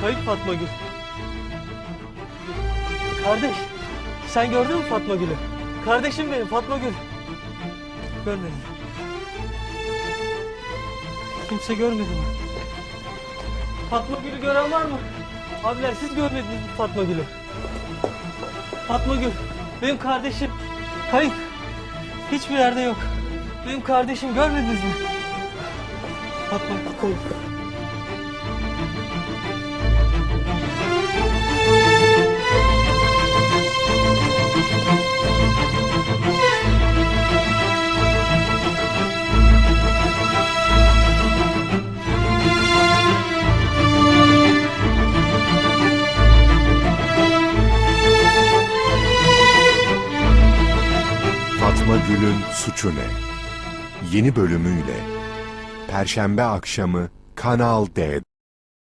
Fatma Gül? Kardeş, sen gördün mü Fatma Gül'ü? Kardeşim benim Fatma Gül. Görmedim. Kimse görmedi mi? Fatma Gül'ü gören var mı? Abiler siz görmediniz mi Fatma Gül'ü? Fatma Gül, benim kardeşim. Kayıp. Hiçbir yerde yok. Benim kardeşim görmediniz mi? Fatma kayıp. Fatma Gül'ün Suçu Ne? Yeni bölümüyle Perşembe akşamı Kanal D'de.